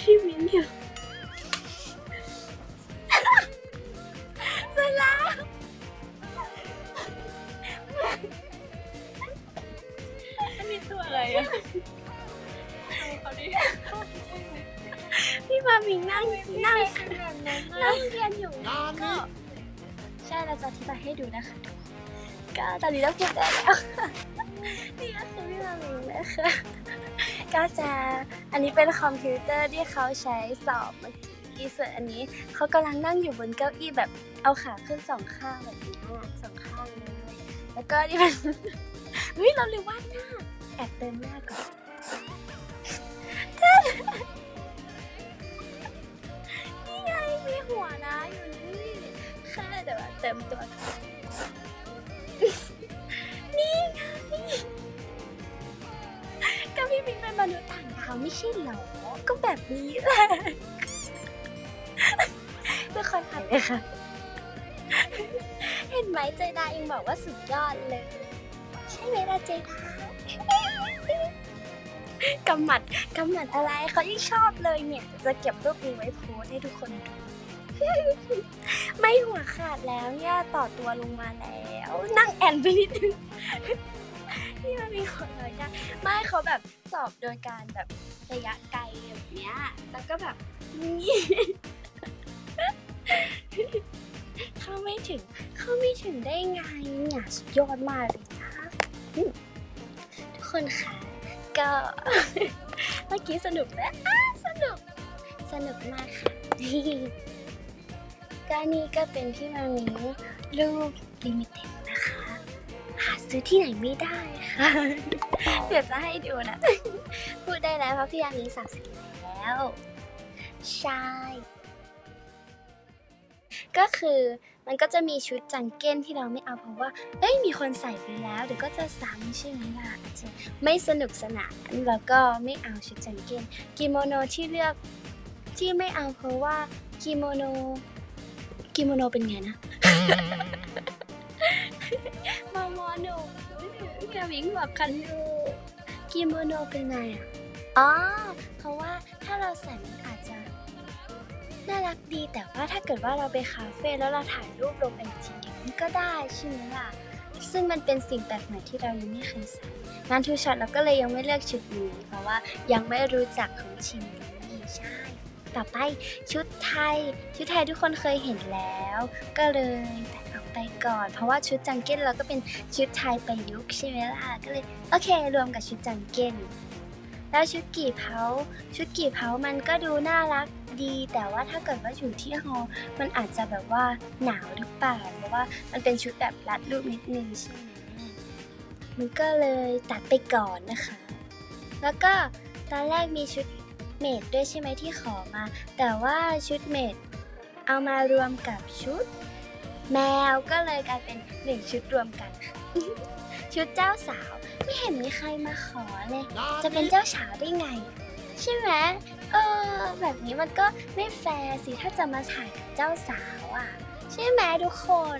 พี่มิ้นอยู่เสร็จแล้วอันนี้ตัวอะไรอะเขาดิพี่มามิงนั่งนั่งขนาดนั้นนั่งเรียนอยู่ก็ใช่เราจะอธิบายให้ดูนะคะทุกคนก็ตอนนี้เราพูดได้แล้วนี่ก็คือพี่มามิงนะคะ ก็จะอันนี้เป็นคอมพิวเตอร์ที่เขาใช้สอบเมื่อกี้ส่วนอันนี้เขากำลังนั่งอยู่บนเก้าอี้แบบเอาขาขึ้นสองข้างแบบนี้สองข้างเลยแล้วก็นี่เป็นเฮ้ยเราลืมวาดหน้าแอบเติมหน้าก่อนนี่ไงมีหัวนะอยู่นี่แค่เดี๋ยวเติมตัว มิงเป็นมนุษย์ต่างดาวไม่ใช่เหรอ ก็แบบนี้แหละทุกคนทำเลยค่ะ เห็นไหมเจดายังบอกว่าสุดยอดเลย ใช่ไหมล่ะเจดากำหมัดกำหมัดอะไรเขายิ่งชอบเลยเนี่ย จะเก็บรูปนี้ไว้โพสให้ทุกคนดูไม่หัวขาดแล้วเนี่ยต่อตัวลงมาแล้ว นั่งแอนไปนิดนึง นี่มันมีคนเลยนะไม่เขาแบบสอบโดยการแบบระยะไกลแบบเนี้ย แล้วก็แบบนี่เข้าไม่ถึงเข้าไม่ถึงได้ไงเนี่ยสุดยอดมากเลยนะทุกคนคะก็เมื่อกี้สนุกไหมอะสนุกสนุกมากค่ะก็นี่ก็เป็นที่มามีรูปลิมิเต็ ซื้อที่ไหนไม่ได้ค่ะ เดี๋ยวจะให้ดูนะ พูดได้แล้วเพราะพี่ยามีสักสิแล้ว ใช่ ก็คือมันก็จะมีชุดจังเก้นที่เราไม่เอาเพราะว่า เอ้ยมีคนใส่ไปแล้ว เดี๋ยวก็จะซ้ำใช่ไหมล่ะอาจจะไม่สนุกสนานแล้วก็ไม่เอาชุดจังเก้นกิโมโนที่เลือกที่ไม่เอาเพราะว่ากิโมโนกิโมโนเป็นไงนะ มอมอหนูพี่มิงบอกคันดูกิโมโนเป็นไงอะ อ๋อ เพราะว่าถ้าเราใส่มันอาจจะน่ารักดีแต่ว่าถ้าเกิดว่าเราไปคาเฟ่แล้วเราถ่ายรูปลงไอจีมันก็ได้ใช่ไหมล่ะ ซึ่งมันเป็นสิ่งแปลกใหม่ที่เรายังไม่เคยใส่งานทูช็อตเราก็เลยยังไม่เลือกชุดนี้ เพราะว่ายังไม่รู้จักของชิ้นนี้ใช่ ต่อไปชุดไทย ชุดไทยทุกคนเคยเห็นแล้ว ก็เลยตัดออ ก่อน เพราะว่าชุดจังเก้นเราก็เป็นชุดไทยประยุกต์ใช่ไหมล่ะก็เลยโอเค รวมกับชุดจังเก้นแล้วชุดกี่เผาชุดกี่เผามันก็ดูน่ารักดี แต่ว่าถ้าเกิดว่าอยู่ที่ฮอล์มันอาจจะแบบว่าหนาวหรือเปล่าเพราะว่ามันเป็นชุดแบบรัดรูปนิดนึงใช่ไหมมันก็เลยตัดไปก่อนนะคะ แล้วก็ตอนแรกมีชุดเมดด้วยใช่ไหมที่ขอมา แต่ว่าชุดเมดเอามารวมกับชุด แมวก็เลยกลายเป็นหนึ่งชุดรวมกัน ชุดเจ้าสาว ไม่เห็นมีใครมาขอเลย จะเป็นเจ้าสาวได้ไง ใช่ไหมเออ แบบนี้มันก็ไม่แฟร์สิถ้าจะมาถ่ายกับเจ้าสาวอะ ใช่ไหมทุกคน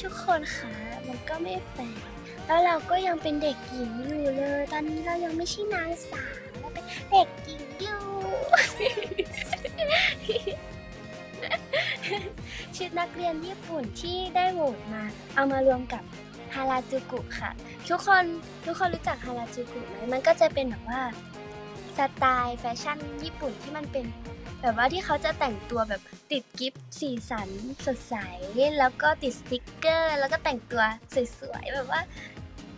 ทุกคนคะมันก็ไม่แฟร์แล้วเราก็ยังเป็นเด็กหญิงอยู่เลย ตอนนี้เรายังไม่ใช่นางสาวเราเป็นเด็กหญิงอยู่ ชุดนักเรียนญี่ปุ่นที่ได้โหวตมา เอามารวมกับฮาราจูกุค่ะ ทุกคนทุกคนรู้จักฮาราจูกุไหมมันก็จะเป็นแบบว่าสไตล์แฟชั่นญี่ปุ่นที่มันเป็น แบบว่าที่เขาจะแต่งตัวแบบติดกิฟต์สีสันสดใส แล้วก็ติดสติกเกอร์ แล้วก็แต่งตัวสวยๆแบบว่า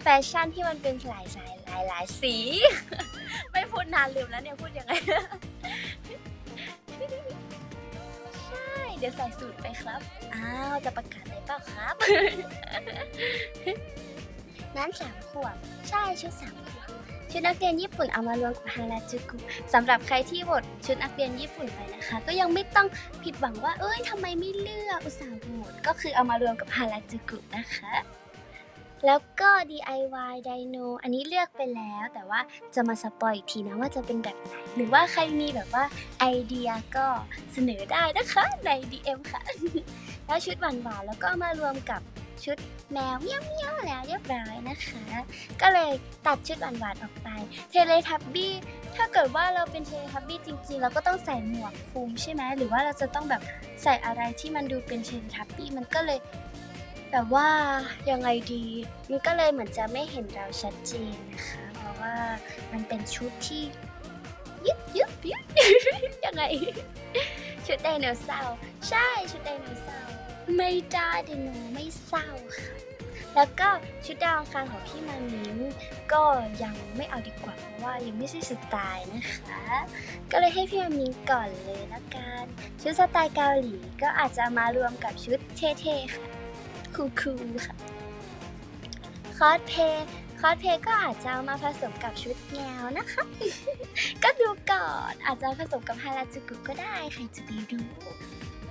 แฟชั่นที่มันเป็นหลายสายหลายหลายสี ไม่พูดนานลืมแล้วเนี่ยพูดยังไง เดี๋ยวใส่สูตรไปครับ อ้าว จะประกาศอะไรเปล่าครับ นั้นสามขวบ ใช่ชุดสามขวบ ชุดนักเรียนญี่ปุ่นเอามารวมกับฮาราจูกุสำหรับใครที่โหวตชุดนักเรียนญี่ปุ่นไปนะคะ ก็ยังไม่ต้องผิดหวังว่า เอ้ยทำไมไม่เลือกอุตส่าห์โหวตก็คือเอามารวมกับฮาราจูกุนะคะ แล้วก็ DIY Dino อันนี้เลือกไปแล้ว แต่ว่าจะมาสปอยอีกทีนะว่าจะเป็นแบบไหน หรือว่าใครมีแบบว่าไอเดียก็เสนอได้นะคะใน DM ค่ะ แล้วชุดหวานๆแล้วก็มารวมกับชุดแมวเมี้ยวเมี้ยวแล้วเรียบร้อยนะคะ ก็เลยตัดชุดหวานๆออกไป เทเลทับบี้ถ้าเกิดว่าเราเป็นเทเลทับบี้จริง ๆ เราก็ต้องใส่หมวกคลุมใช่ไหมหรือว่าเราจะต้องแบบใส่อะไรที่มันดูเป็นเทเลทับบี้มันก็เลย แบบว่ายังไงดีมันก็เลยเหมือนจะไม่เห็นเราชัดเจนนะคะ เพราะว่ามันเป็นชุดที่ยึบยึบยึบยังไง ชุดไดโนเสาร์ใช่ชุดไดโนเสาร์ไม่ได้ไดโนไม่เศร้าค่ะ แล้วก็ชุดดาวอังคารของพี่มามิงก็ยังไม่เอาดีกว่าเพราะว่ายังไม่ใช่สไตล์นะคะ ก็เลยให้พี่มามิงก่อนเลยละกัน ชุดสไตล์เกาหลีก็อาจจะมารวมกับชุดเท่ๆค่ะ คูลๆค่ะ คอสเพย์คอสเพย์ก็อาจจะเอามาผสมกับชุดแนวนะคะ ก็ดูก่อนอาจจะผสมกับฮาราจูกุก็ได้ใครจะไปรู้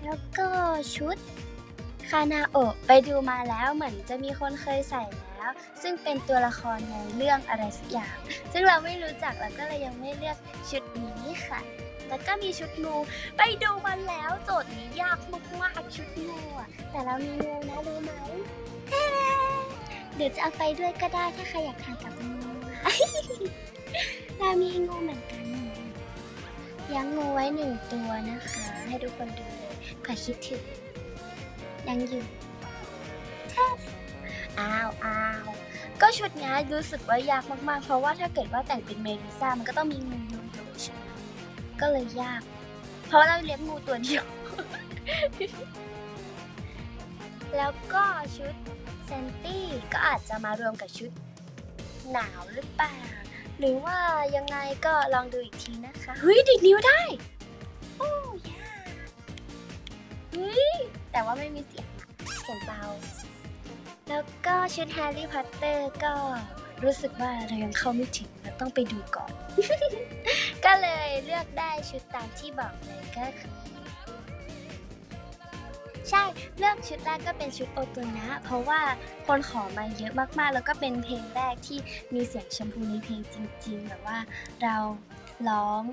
แล้วก็ชุดคานาโอะไปดูมาแล้วเหมือนจะมีคนเคยใส่แล้ว ซึ่งเป็นตัวละครในเรื่องอะไรสักอย่าง ซึ่งเราไม่รู้จักเราก็เลยยังไม่เลือกชุดนี้ค่ะ แล้วก็มีชุดงู ไปดูมาแล้วโจทย์นี้ยากมากๆชุดงูอะ แต่เรามีงูนะรู้ไหมแท้ๆเดี๋ยวจะเอาไปด้วยก็ได้ถ้าใครอยากถ่ายกับงูเรามีงูเหมือนกันยังงูไว้หนึ่งตัวนะคะ ให้ทุกคนดูเลยเผื่อคิดถึงยังอยู่แทอ้าวอ้าวก็ชุดนี้รู้สึกว่ายากมากๆ เพราะว่าถ้าเกิดว่าแต่งเป็นเมดูซ่ามันก็ต้องมีงู ก็เลยยาก เพราะเราเลี้ยงงูตัวเดียว แล้วก็ชุดเซนตี้ก็อาจจะมารวมกับชุดหนาวหรือเปล่า หรือว่ายังไงก็ลองดูอีกทีนะคะ เฮ้ยดิดนิ้วได้ โอ้ยาเฮ้ยแต่ว่าไม่มีเสียงเสียงเบา แล้วก็ชุดแฮร์รี่พอตเตอร์ก็รู้สึกว่าเรายังเข้าไม่ถึงเราต้องไปดูก่อน ก็เลยเลือกได้ชุดตามที่บอกเลยก็คือใช่เลือกชุดแรกก็เป็นชุดโอโตนะ เพราะว่าคนขอมาเยอะมากๆ แล้วก็เป็นเพลงแรกที่มีเสียงชมพูในเพลงจริงๆแบบว่าเราร้อง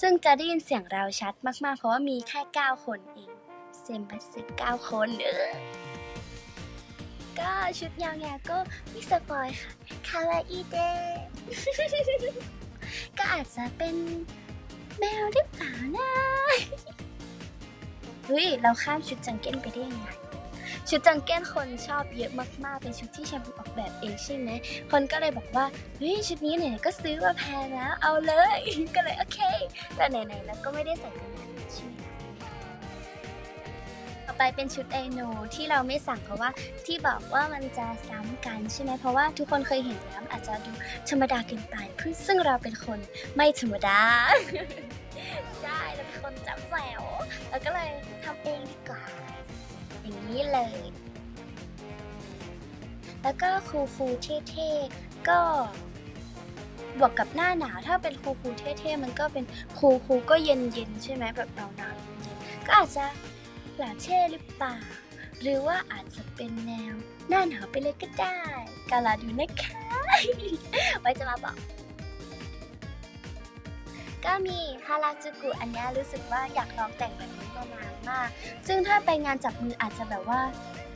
ซึ่งจะได้ยินเสียงเราชัดมากๆ เพราะว่ามีแค่ 9 คนเองเซมบัสสึเก้าคนเออก็ชุดยาวๆก็ไม่สปอยค่ะคาวาอิเด ก็อาจจะเป็นแมวหรือเปล่านะเฮ้ยเราข้ามชุดจังเก้นไปได้ยังไงชุดจังเก้นคนชอบเยอะมากๆ เป็นชุดที่แชมพูออกแบบเองใช่ไหมคนก็เลยบอกว่าเฮ้ยชุดนี้ไหนๆก็ซื้อมาแพงแล้วเอาเลย ก็เลยโอเคแต่ไหนๆแล้วก็ไม่ได้ใส่กันนานใช่ไหม ไปเป็นชุดไอโนที่เราไม่สั่งเพราะว่าที่บอกว่ามันจะซ้ำกันใช่ไหมเพราะว่าทุกคนเคยเห็นแล้วอาจจะดูธรรมดาเกินไปเพื่อซึ่งเราเป็นคนไม่ธรรมดา ใช่เราเป็นคนจับแซวเราก็เลยทำเองดีกว่า อย่างนี้เลย แล้วก็คูคูเท่ๆก็บวกกับหน้าหนาวถ้าเป็นคูคูเท่ๆมันก็เป็นคูคูก็เย็นๆใช่ไหมแบบหนาวๆเย็นก็อาจจะ หลาเช่หรือเปล่า หรือว่าอาจจะเป็นแนว หน้าหนาวไปเลยก็ได้กาลาดูนะคะ ไว้จะมาบอก ก็มีฮาราจูกุอันนี้รู้สึกว่าอยากลองแต่งแบบนี้มานานมาก ซึ่งถ้าไปงานจับมืออาจจะแบบว่า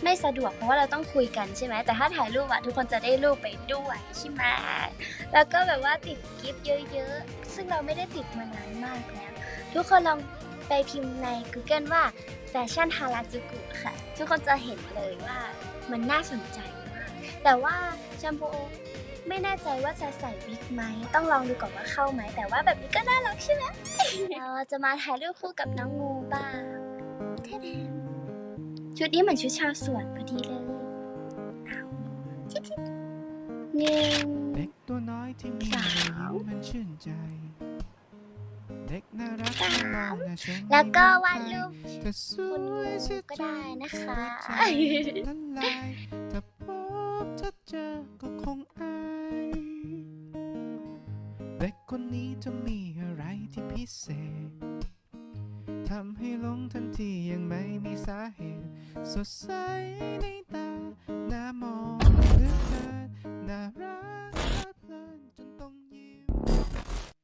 ไม่สะดวกเพราะว่าเราต้องคุยกันใช่ไหมแต่ถ้าถ่ายรูปอะทุกคนจะได้รูปไปด้วยใช่ไหมแล้วก็แบบว่าติดกิฟต์เยอะๆ ซึ่งเราไม่ได้ติดมานานมากแล้ว ทุกคนลองไปพิมพ์ใน Google ว่า แฟชั่นฮาราจูกุค่ะ ทุกคนจะเห็นเลยว่ามันน่าสนใจมาก แต่ว่าแชมพูไม่แน่ใจว่าจะใส่วิกไหม ต้องลองดูก่อนว่าเข้าไหม แต่ว่าแบบนี้ก็น่ารักใช่ไหมเราจะมาถ่ายรูปคู่กับน้องงูบ้างเท่ๆชุดนี้เหมือนชุดชาวสวนพอดีเลยเอาจิ๊ดๆหนึ่งเด็กตัวน้อยที่มีสารอว เด็กน่ารักที่มแล้วก็วาดรูปคุณงูก็ได้นะคะละลายถ้าพบถ้าเจอก็คงอายเด็กคนนี้จะมีอะไรที่พิเศษทำให้หลงทันทียังไม่มีสาเหตุ สดใสใน